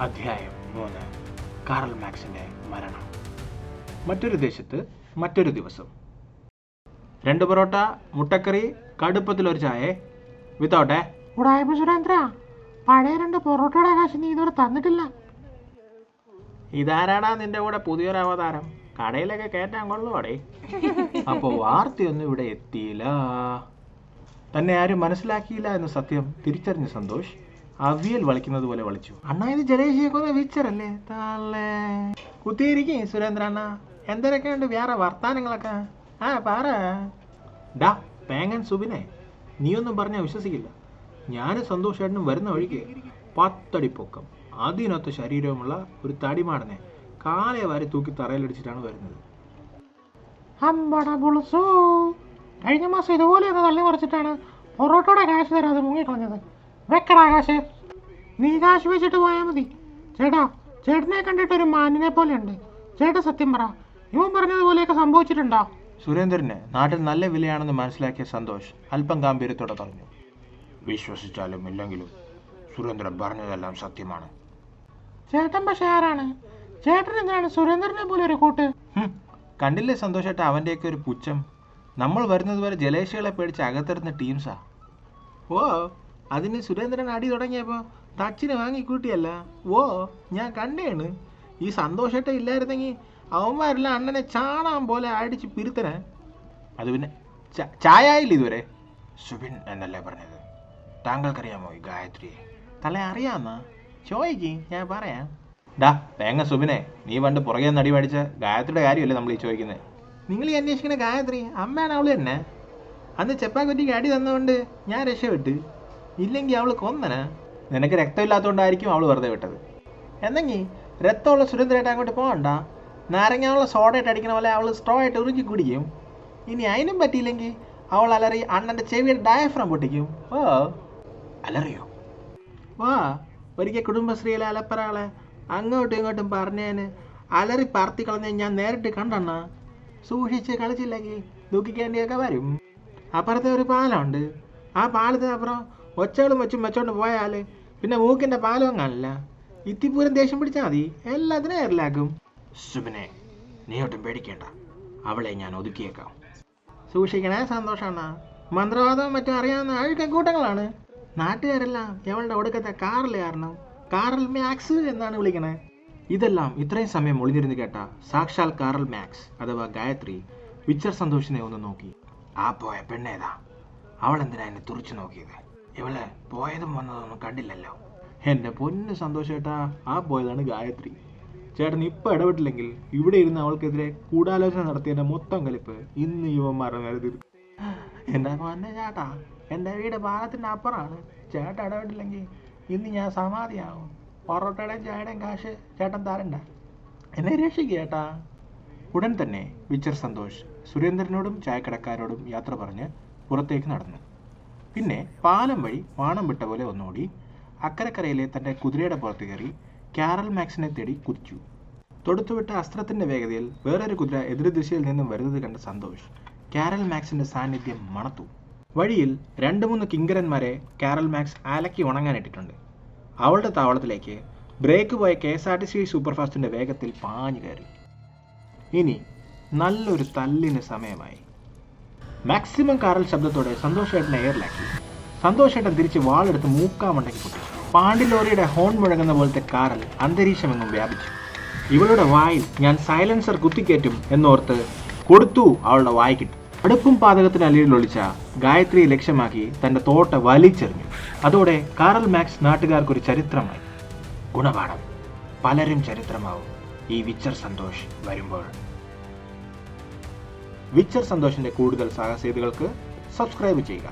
അധ്യായം മൂന്ന്. കാറൽ മാക്സിന്റെ മരണം. മറ്റൊരു ദേശത്ത് മറ്റൊരു ദിവസം. രണ്ട് പൊറോട്ട മുട്ടക്കറി കടുപ്പത്തിലൊരു ചായ. വിത്തൗട്ടെ? ഉടായ്പ സുരേന്ദ്ര പഴയ രണ്ട് പൊറോട്ടയുടെ കാശ് നീ ഇതുവരെ തന്നിട്ടില്ല. ഇതാരാടാ നിന്റെ കൂടെ പുതിയൊരു അവതാരം? കടയിലൊക്കെ കയറ്റാൻ കൊള്ളുവാടേ? അപ്പോ വാർത്തയൊന്നും ഇവിടെ എത്തിയില്ല. തന്നെ ആരും മനസ്സിലാക്കിയില്ല എന്ന സത്യം തിരിച്ചറിഞ്ഞ സന്തോഷ്. അവിയൽ വളിക്കുന്നത് പോലെ വളിച്ചു. അണ്ണാ ഇത് ജലേഷിയെ ഒന്ന് വിച്ചറല്ലേ താളേ കുത്തിയിരിക്കേ സുരേന്ദ്ര അണ്ണ. എന്തൊക്കെയുണ്ട് വേറെ വർത്താനങ്ങളൊക്കെ? ആ പാറ. ഡാ പേങ്ങൻ സുബിനെ നീയൊന്നും പറഞ്ഞാൽ വിശ്വസിക്കില്ല. ഞാനും സന്തോഷേട്ടനും വരുന്ന വഴിക്ക് പത്തടി പൊക്കം. അതിനൊത്ത ശരീരവുമുള്ള ഒരു തടിമാടനെ കാലയെ വാരി തൂക്കി തറയിലടിച്ചിട്ടാണ് വരുന്നത്. കഴിഞ്ഞ മാസം ഇതുപോലെ തള്ളി മറിച്ചിട്ടാണ് പൊറോട്ടയുടെ കാശ് തരാതെ മുങ്ങിക്കളഞ്ഞത്. വെക്കടാ കാശ് നീ കാശ് വെച്ചിട്ട് പോയാൽ മതി. ചേട്ടാ ചേട്ടനെ കണ്ടിട്ട് ഒരു മാനിനെ പോലെ ഉണ്ട് ചേട്ടാ സത്യം പറ. ഇവൻ പറഞ്ഞതുപോലെയൊക്കെ സംഭവിച്ചിട്ടുണ്ടോ? സുരേന്ദ്രന് നാട്ടിൽ നല്ല വിലയാണെന്ന് മനസ്സിലാക്കിയ സന്തോഷ് അല്പം ഗാംഭീര്യത്തോടെ പറഞ്ഞു. വിശ്വസിച്ചാലും ഇല്ലെങ്കിലും സുരേന്ദ്രൻ പറഞ്ഞതെല്ലാം സത്യമാണ്. ചേട്ടൻ പക്ഷെ ആരാണ്? ചേട്ടൻ എന്തിനാണ് സുരേന്ദ്രനെ പോലെ ഒരു കൂട്ട്? കണ്ടില്ലേ സന്തോഷേട്ട അവന്റെയൊക്കെ ഒരു പുച്ഛം. നമ്മൾ വരുന്നതുവരെ ജലേഷികളെ പേടിച്ച് അകത്തിരുന്ന ടീംസാ. ഓ അതിന് സുരേന്ദ്രൻ അടി തുടങ്ങിയപ്പോൾ തച്ചിന് വാങ്ങിക്കൂട്ടിയല്ല ഓ ഞാൻ കണ്ടേണ്. ഈ സന്തോഷേട്ട ഇല്ലായിരുന്നെങ്കിൽ അവന്മാരെല്ലാം അണ്ണനെ ചാണാൻ പോലെ അടിച്ച് പിരുത്തനെ. അത് പിന്നെ ചായായില്ല ഇതുവരെ? സുബിൻ എന്നല്ലേ പറഞ്ഞത്? താങ്കൾക്കറിയാമോ ഈ ഗായത്രിയെ? തല അറിയാന്നാ. ചോദിക്ക് ഞാൻ പറയാം. ഡാ തേങ്ങ സുബിനെ നീ പണ്ട് പുറകെ നിന്ന് അടി മേടിച്ച ഗായത്രിയുടെ കാര്യമല്ലേ നമ്മൾ ഈ ചോദിക്കുന്നത് നിങ്ങൾ ഈ അന്വേഷിക്കുന്ന ഗായത്രി അമ്മയാണ് അവൾ തന്നെ. അന്ന് ചെപ്പാക്കുറ്റിക്ക് അടി തന്നുകൊണ്ട് ഞാൻ രക്ഷപ്പെട്ട്. ഇല്ലെങ്കിൽ അവൾ കൊന്നന? നിനക്ക് രക്തമില്ലാത്തതുകൊണ്ടായിരിക്കും അവൾ വെറുതെ വിട്ടത്. എന്നെങ്കിൽ രക്തമുള്ള സുരേന്ദ്രനായിട്ട് അങ്ങോട്ട് പോകണ്ട. നാരങ്ങാനുള്ള സോഡയായിട്ട് അടിക്കണ പോലെ അവൾ സ്ട്രോ ആയിട്ട് ഉറുക്കി കുടിക്കും. ഇനി അതിനും പറ്റിയില്ലെങ്കിൽ അവൾ അലറി അണ്ണന്റെ ചെവിയുടെ ഡയഫ്രം പൊട്ടിക്കും. ഓ അലറിയോ? വാ ഒരിക്കൽ കുടുംബശ്രീയിലെ അലപ്പറകളെ അങ്ങോട്ടും ഇങ്ങോട്ടും പറഞ്ഞേന് അലറി പറത്തി കളഞ്ഞ ഞാൻ നേരിട്ട് കണ്ടണ്ണ. സൂക്ഷിച്ച് കളിച്ചില്ലെങ്കിൽ ദുഃഖിക്കേണ്ടിയൊക്കെ വരും. അപ്പുറത്തെ ഒരു പാലമുണ്ട് ആ പാലത്തിന് അപ്പുറം ഒച്ചകളും വെച്ചും വെച്ചോണ്ട് പോയാൽ പിന്നെ മൂക്കിന്റെ പാലവും കാണില്ല ഇത്തിപ്പൂരം ദേഷ്യം പിടിച്ചാൽ മതി. എല്ലാത്തിനും എയറിലാക്കും സുബിനെ നീ ഒട്ടും പേടിക്കേണ്ട. അവളെ ഞാൻ ഒതുക്കിയേക്കാം. സൂക്ഷിക്കണേ സന്തോഷമാണ് മന്ത്രവാദവും മറ്റും അറിയാവുന്ന അഴുക്ക കൂട്ടങ്ങളാണ് നാട്ടുകാരെല്ലാം എവളുടെ ഒടുക്കത്തെ കാറിൽ കാരണം കാറൽ മാക്സ് എന്നാണ് വിളിക്കണേ. ഇതെല്ലാം ഇത്രയും സമയം ഒളിഞ്ഞിരുന്ന് കേട്ട സാക്ഷാൽ കാറൽ മാക്സ് അഥവാ ഗായത്രി വിച്ചർ സന്തോഷിനെ ഒന്ന് നോക്കി. ആ പോയ പെണ്ണേതാ അവൾ എന്തിനാ എന്നെ തുറച്ചു നോക്കിയത്? ഇവൾ പോയതും വന്നതൊന്നും കണ്ടില്ലല്ലോ. എന്റെ പൊന്ന് സന്തോഷേട്ടാ ആ പോയതാണ് ഗായത്രി. ചേട്ടൻ ഇപ്പൊ ഇടപെട്ടില്ലെങ്കിൽ ഇവിടെ ഇരുന്ന് അവൾക്കെതിരെ കൂടാലോചന നടത്തിയതിന്റെ മൊത്തം കലിപ്പ് ഇന്ന് യുവന്മാരുടെ നേരെ തീർക്കും പൊന്നെ ചേട്ടാ? എന്റെ വീട് പാലത്തിന്റെ അപ്പുറമാണ് ചേട്ടൻ ഇടപെട്ടില്ലെങ്കിൽ ഇന്ന് ഞാൻ സമാധിയാവും. പൊറോട്ടയുടെയും ചായയുടെയും കാശ് ചേട്ടൻ തരണ്ട. എന്നെ രക്ഷിക്കുക ചേട്ടാ. ഉടൻ തന്നെ വിച്ചർ സന്തോഷ് സുരേന്ദ്രനോടും ചായക്കടക്കാരോടും യാത്ര പറഞ്ഞ് പുറത്തേക്ക് നടന്നു. പിന്നെ പാലം വഴി വാണം വിട്ട പോലെ ഒന്നോടി അക്കരക്കരയിലെ തന്റെ കുതിരയുടെ പുറത്ത് കയറി കാരൽ മാക്സിനെ തേടി കുതിച്ചു. തൊടുത്തുവിട്ട അസ്ത്രത്തിന്റെ വേഗതയിൽ വേറൊരു കുതിര എതിർദിശയിൽ നിന്നും വരുന്നത് കണ്ട സന്തോഷ് കാരൽ മാക്സിന്റെ സാന്നിധ്യം മണത്തു. വഴിയിൽ രണ്ട് മൂന്ന് കിങ്കരന്മാരെ കാരൽ മാക്സ് അലക്കി ഉണങ്ങാനിട്ടിട്ടുണ്ട് അവളുടെ താവളത്തിലേക്ക് ബ്രേക്ക് പോയ K S R T C സൂപ്പർഫാസ്റ്റിന്റെ വേഗത്തിൽ പാഞ്ഞു കയറി. ഇനി നല്ലൊരു തല്ലിന് സമയമായി. മാക്സിമം കാറൽ ശബ്ദത്തോടെ സന്തോഷേട്ടനെ എയറിലാക്കി സന്തോഷേട്ടൻ തിരിച്ച് വാളെടുത്ത് മൂക്കാമണ്ടയ്ക്ക് പൊട്ടി പാണ്ടി ലോറിയുടെ ഹോൺ മുഴങ്ങുന്ന പോലത്തെ കാറൽ അന്തരീക്ഷമെങ്ങും വ്യാപിച്ചു. ഇവളുടെ വായിൽ ഞാൻ സൈലൻസർ കുത്തിക്കയറ്റും എന്നോർത്ത് കൊടുത്തു അവളുടെ വായിക്കിട്ടു അടുപ്പും പാതകത്തിന് അലിയിൽ ഒളിച്ച ഗായത്രിയെ ലക്ഷ്യമാക്കി തന്റെ തോട്ട വലിച്ചെറിഞ്ഞു. അതോടെ കാറൽ മാക്സ് നാട്ടുകാർക്കൊരു ചരിത്രമായി. ഗുണപാഠം. പലരും ചരിത്രമാവും. ഈ വിച്ചർ സന്തോഷ് വരുമ്പോൾ. വിച്ചർ സന്തോഷിന്റെ കൂടുതൽ സാഹസികതകൾക്ക് സബ്സ്ക്രൈബ് ചെയ്യുക.